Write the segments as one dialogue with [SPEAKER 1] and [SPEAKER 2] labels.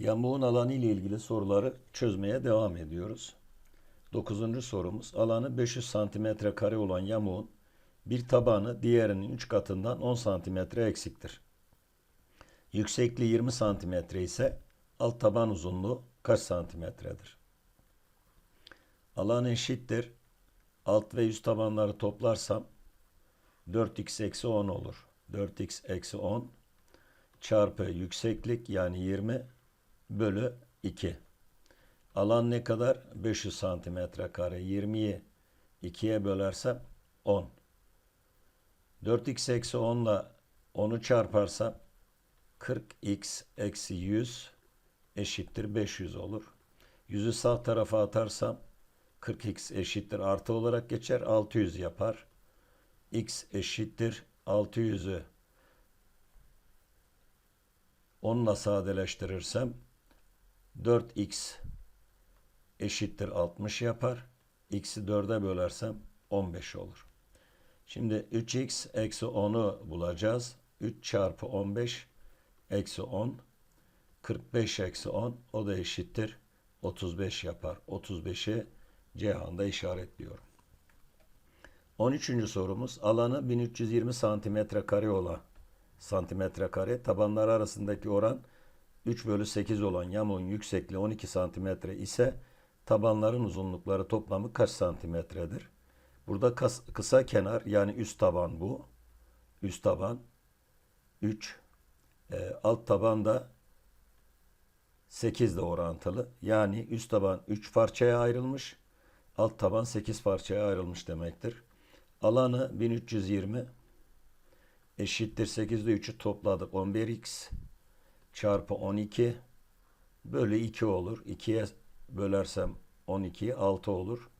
[SPEAKER 1] Yamuğun alanı ile ilgili soruları çözmeye devam ediyoruz. Dokuzuncu sorumuz alanı 500 santimetre kare olan yamuğun bir tabanı diğerinin 3 katından 10 santimetre eksiktir. Yüksekliği 20 santimetre ise alt taban uzunluğu kaç santimetredir? Alan eşittir. Alt ve üst tabanları toplarsam 4x eksi 10 olur. 4x eksi 10 çarpı yükseklik yani 20 bölü 2. Alan ne kadar? 500 santimetre kare. 20'yi 2'ye bölersem 10. 4x eksi 10 ile 10'u çarparsam 40x eksi 100 eşittir 500 olur. 100'ü sağ tarafa atarsam 40x eşittir artı olarak geçer 600 yapar. x eşittir 600'ü 10 ile sadeleştirirsem 4x eşittir 60 yapar. x'i 4'e bölersem 15 olur. Şimdi 3x eksi 10'u bulacağız. 3 çarpı 15 eksi 10 45 eksi 10 o da eşittir 35 yapar. 35'i Cihan'da işaretliyorum. 13. sorumuz alanı 1320 santimetre kare olan santimetre kare tabanlar arasındaki oran 3 bölü 8 olan yamuğun yüksekliği 12 santimetre ise tabanların uzunlukları toplamı kaç santimetredir? Burada kas, kısa kenar yani üst taban bu. Üst taban 3. E, alt taban da 8 ile orantılı. Yani üst taban 3 parçaya ayrılmış. Alt taban 8 parçaya ayrılmış demektir. Alanı 1320 eşittir 8 ile 3'ü topladık. 11x çarpı 12 bölü 2 olur. 2'ye bölersem 12 6 olur.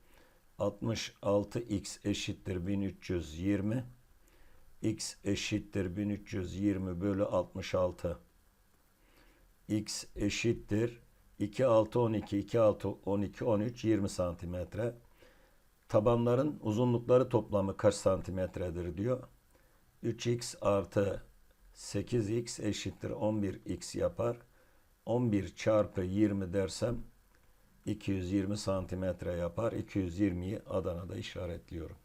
[SPEAKER 1] 66x eşittir 1320. x eşittir 1320 bölü 66. x eşittir 2 6 12 2 6 12 13 20 santimetre. Tabanların uzunlukları toplamı kaç santimetredir diyor. 3x artı 8x eşittir 11x yapar. 11 çarpı 20 dersem 220 santimetre yapar. 220'yi Adana'da işaretliyorum.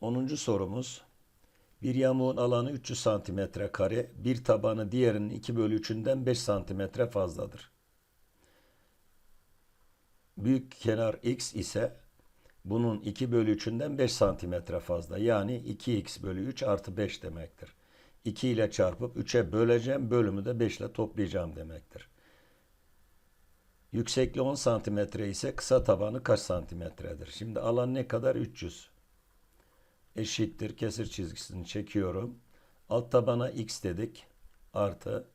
[SPEAKER 1] 10. sorumuz. Bir yamuğun alanı 300 santimetre kare, bir tabanı diğerinin 2 bölü 3'ünden 5 santimetre fazladır. Büyük kenar x ise bunun 2 bölü 3'ünden 5 santimetre fazla. Yani 2x bölü 3 artı 5 demektir. 2 ile çarpıp 3'e böleceğim. Bölümü de 5 ile toplayacağım demektir. Yüksekliği 10 santimetre ise kısa tabanı kaç santimetredir? Şimdi alan ne kadar? 300. Eşittir. Kesir çizgisini çekiyorum. Alt tabana x dedik. Artı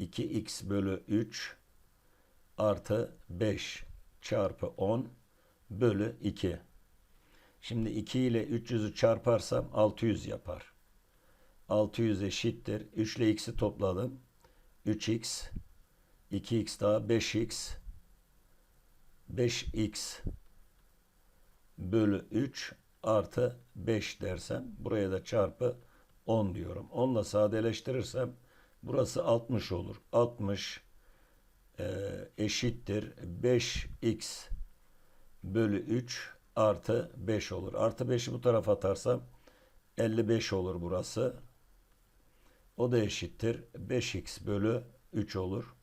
[SPEAKER 1] 2x bölü 3 artı 5 çarpı 10 bölü 2. Şimdi 2 ile 300'ü çarparsam 600 yapar. 600 eşittir. 3 ile x'i topladım. 3x 2x daha 5x 5x bölü 3 artı 5 dersem buraya da çarpı 10 diyorum. 10 ile sadeleştirirsem burası 60 olur. 60 e, eşittir 5x bölü 3 artı 5 olur. Artı 5'i bu tarafa atarsam 55 olur burası. O da eşittir 5x bölü 3 olur.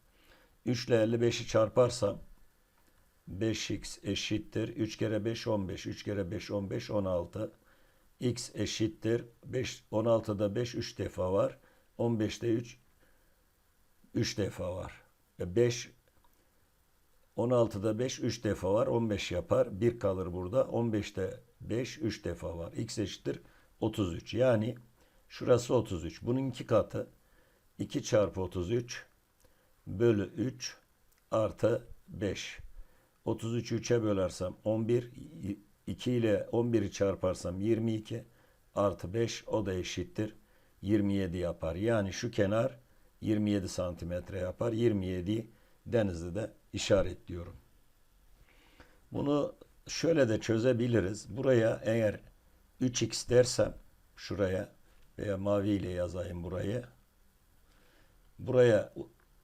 [SPEAKER 1] 3 ile 55'i çarparsam 5x eşittir 3 kere 5 15 3 kere 5 15 16 x eşittir 5 16'da 5 3 defa var 15'te 3 3 defa var. 5 16'da 5 3 defa var 15 yapar 1 kalır burada 15'te 5 3 defa var x eşittir 33 yani şurası 33 bunun iki katı 2 çarpı 33 bölü 3 artı 5 33'ü 3'e bölersem 11 2 ile 11'i çarparsam 22 artı 5 o da eşittir 27 yapar. Yani şu kenar 27 santimetre yapar. 27'yi Denizli'de işaretliyorum. Bunu şöyle de çözebiliriz. Buraya eğer 3x dersem şuraya veya mavi ile yazayım burayı. Buraya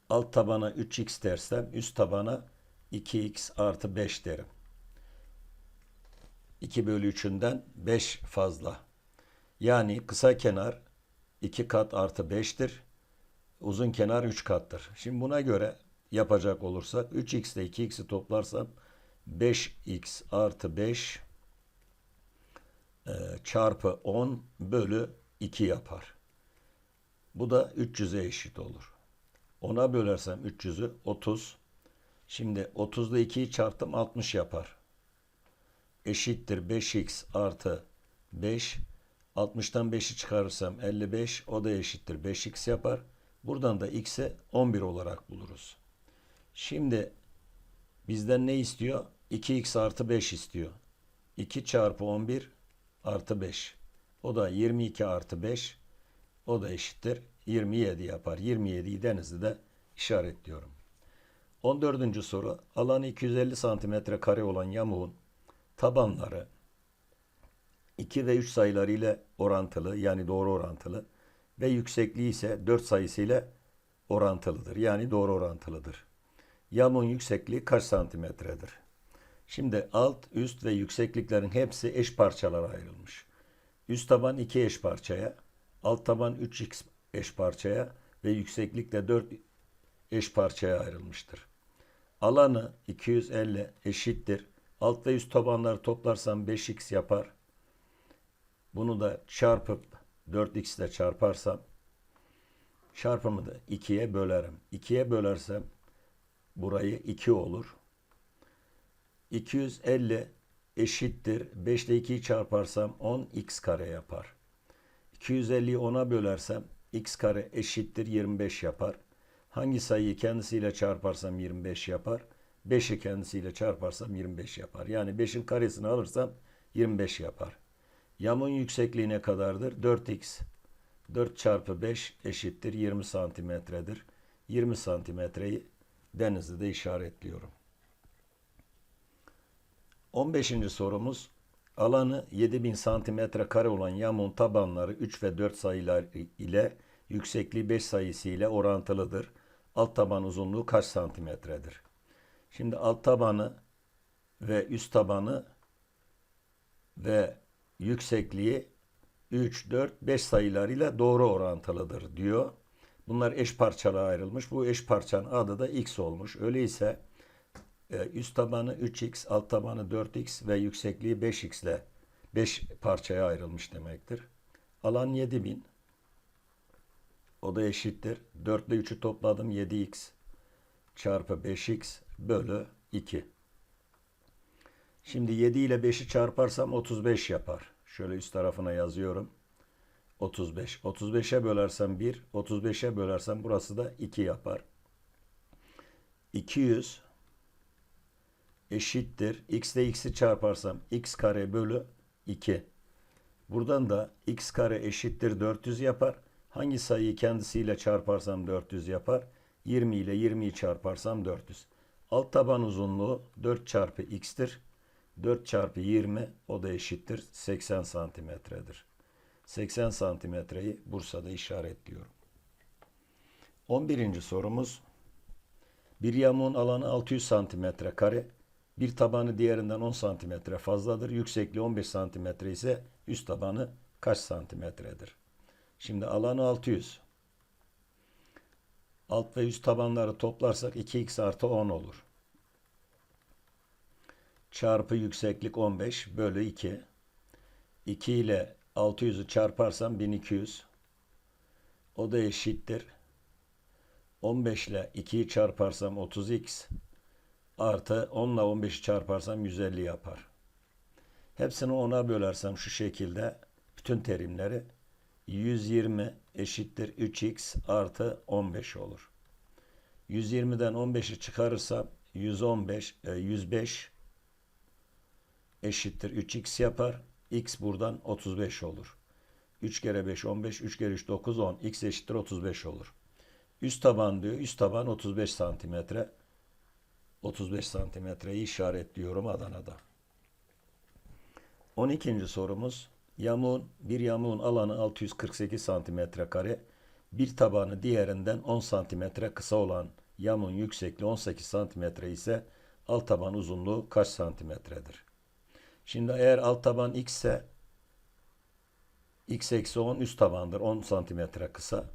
[SPEAKER 1] alt tabana 3x dersem üst tabana 2x artı 5 derim. 2 bölü 3'ünden 5 fazla. Yani kısa kenar 2 kat artı 5'tir. Uzun kenar 3 kattır. Şimdi buna göre yapacak olursak 3x ile 2x'i toplarsam 5x artı 5 e, çarpı 10 bölü 2 yapar. Bu da 300'e eşit olur. 10'a bölersem 300'ü 30. Şimdi 30 ile 2'yi çarptım 60 yapar. Eşittir 5x artı 5. 60'tan 5'i çıkarırsam 55. O da eşittir 5x yapar. Buradan da x'e 11 olarak buluruz. Şimdi bizden ne istiyor? 2x artı 5 istiyor. 2 çarpı 11 artı 5. O da 22 artı 5. O da eşittir 27 yapar. 27'yi denizde işaretliyorum. 14. soru. Alanı 250 santimetre kare olan yamuğun tabanları 2 ve 3 sayıları ile orantılı yani doğru orantılı ve yüksekliği ise 4 sayısı ile orantılıdır. Yani doğru orantılıdır. Yamuğun yüksekliği kaç santimetredir? Şimdi alt, üst ve yüksekliklerin hepsi eş parçalara ayrılmış. Üst taban 2 eş parçaya, alt taban 3x eş parçaya ve yükseklik de 4 eş parçaya ayrılmıştır. Alanı 250 eşittir. Alt ve üst tabanları toplarsam 5x yapar. Bunu da çarpıp 4x ile çarparsam çarpımı da 2'ye bölerim. 2'ye bölersem burayı 2 olur. 250 eşittir. 5 ile 2'yi çarparsam 10 x kare yapar. 250'yi 10'a bölersem x kare eşittir 25 yapar. Hangi sayıyı kendisiyle çarparsam 25 yapar. 5'i kendisiyle çarparsam 25 yapar. Yani 5'in karesini alırsam 25 yapar. Yamun yüksekliği ne kadardır? 4x. 4 çarpı 5 eşittir 20 santimetredir. 20 santimetreyi denizde işaretliyorum. 15. sorumuz alanı 7000 santimetre kare olan yamuğun tabanları 3 ve 4 sayılar ile yüksekliği 5 sayısı ile orantılıdır. Alt taban uzunluğu kaç santimetredir? Şimdi alt tabanı ve üst tabanı ve yüksekliği 3, 4, 5 sayılarıyla doğru orantılıdır diyor. Bunlar eş parçalara ayrılmış. Bu eş parçanın adı da x olmuş. Öyleyse e, üst tabanı 3x, alt tabanı 4x ve yüksekliği 5x ile 5 parçaya ayrılmış demektir. Alan 7000. O da eşittir. 4 ile 3'ü topladım 7x çarpı 5x bölü 2. Şimdi 7 ile 5'i çarparsam 35 yapar. Şöyle üst tarafına yazıyorum. 35. 35'e bölersem 1, 35'e bölersem burası da 2 yapar. 200 eşittir. X ile x'i çarparsam x kare bölü 2. Buradan da x kare eşittir 400 yapar. Hangi sayıyı kendisiyle çarparsam 400 yapar. 20 ile 20'yi çarparsam 400. Alt taban uzunluğu 4 çarpı x'tir. 4 çarpı 20 o da eşittir 80 santimetredir. 80 santimetreyi Bursa'da işaretliyorum. 11. sorumuz bir yamuğun alanı 600 santimetre kare, bir tabanı diğerinden 10 santimetre fazladır. Yüksekliği 15 santimetre ise üst tabanı kaç santimetredir? Şimdi alanı 600. Alt ve üst tabanları toplarsak 2x artı 10 olur. Çarpı yükseklik 15 bölü 2. 2 ile 600'ü çarparsam 1200. O da eşittir. 15 ile 2'yi çarparsam 30x artı 10 ile 15'i çarparsam 150 yapar. Hepsini 10'a bölersem şu şekilde bütün terimleri 120 eşittir 3x artı 15 olur. 120'den 15'i çıkarırsam 115, 105 eşittir 3x yapar. X buradan 35 olur. 3 kere 5 15, 3 kere 3 9 10. x eşittir 35 olur. Üst taban diyor. Üst taban 35 santimetre. 35 santimetreyi işaretliyorum Adana'da. 12. sorumuz. Yamuğun, bir yamuğun alanı 648 santimetre kare. Bir tabanı diğerinden 10 santimetre kısa olan yamuğun yüksekliği 18 santimetre ise alt taban uzunluğu kaç santimetredir? Şimdi eğer alt taban x ise x eksi 10 üst tabandır. 10 santimetre kısa.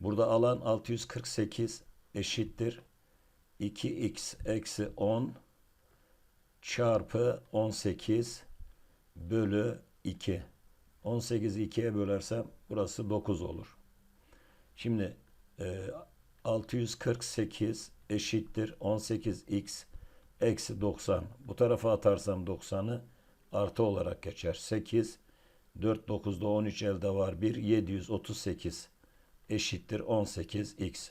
[SPEAKER 1] Burada alan 648 eşittir. 2x eksi 10 çarpı 18 bölü 2. 18'i 2'ye bölersem burası 9 olur. Şimdi e, 648 eşittir 18x eksi 90. Bu tarafa atarsam 90'ı artı olarak geçer. 8 4 9'da 13 elde var 1 738 eşittir 18x.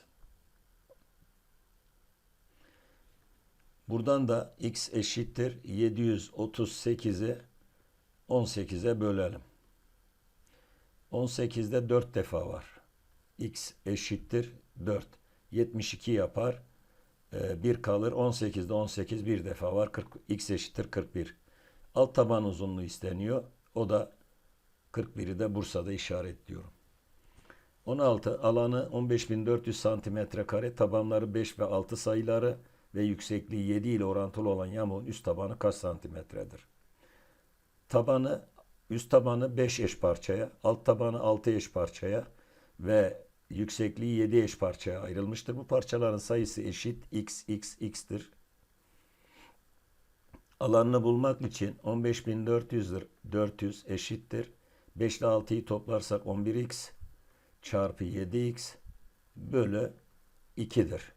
[SPEAKER 1] Buradan da x eşittir 738'i 18'e bölelim. 18'de 4 defa var. x eşittir 4. 72 yapar. 1 kalır. 18'de 18 bir defa var. 40, x eşittir 41. Alt taban uzunluğu isteniyor. O da 41'i de Bursa'da işaretliyorum. 16 alanı 15.400 santimetre kare tabanları 5 ve 6 sayıları ve yüksekliği 7 ile orantılı olan yamuğun üst tabanı kaç santimetredir? Tabanı üst tabanı 5 eş parçaya, alt tabanı 6 eş parçaya ve yüksekliği 7 eş parçaya ayrılmıştır. Bu parçaların sayısı eşit x x x'tir. Alanını bulmak için 15.400'dür. 400 eşittir. 5 ile 6'yı toplarsak 11x çarpı 7x bölü 2'dir.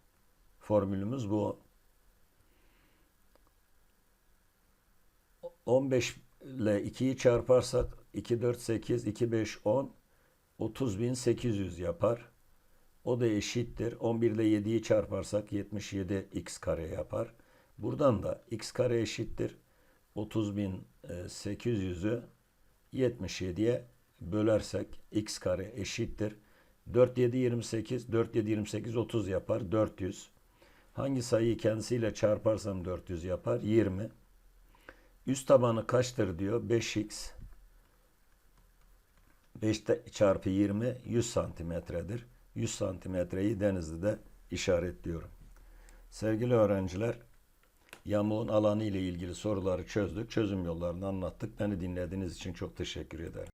[SPEAKER 1] Formülümüz bu. 15 ile 2'yi çarparsak 2 4 8 2 5 10 30.800 yapar. O da eşittir. 11 ile 7'yi çarparsak 77 x kare yapar. Buradan da x kare eşittir. 30.800'ü 77'ye bölersek x kare eşittir. 4 7 28 4 7 28 30 yapar 400. Hangi sayıyı kendisiyle çarparsam 400 yapar 20. Üst tabanı kaçtır diyor 5x 5 çarpı 20 100 santimetredir. 100 santimetreyi Denizli'de işaretliyorum. Sevgili öğrenciler, yamuğun alanı ile ilgili soruları çözdük. Çözüm yollarını anlattık. Beni dinlediğiniz için çok teşekkür ederim.